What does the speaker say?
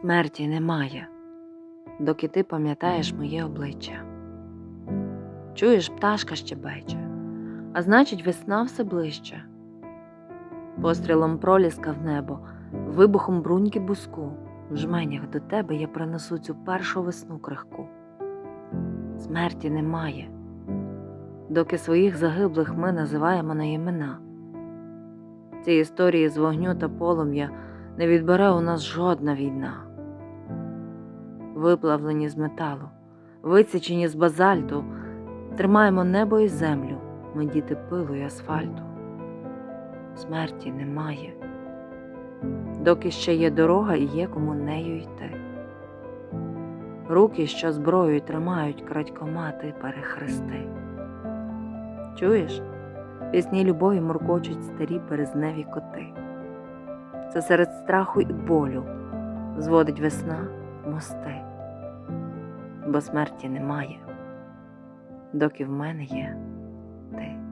Смерті немає, доки ти пам'ятаєш моє обличчя. Чуєш, пташка щебече, а значить, весна все ближче. Пострілом проліска в небо, вибухом бруньки буску, в жменях до тебе я принесу цю першу весну крихку. Смерті немає, доки своїх загиблих ми називаємо на імена. Ці історії з вогню та полум'я не відбере у нас жодна війна. Виплавлені з металу, висічені з базальту, тримаємо небо і землю, ми діти пилу і асфальту. Смерті немає, доки ще є дорога і є кому нею йти. Руки, що зброєю тримають крадькомати перехрести. Чуєш? Пісні любові муркочуть старі березневі коти. Це серед страху і болю зводить весна мости, бо смерті немає, доки в мене є ти.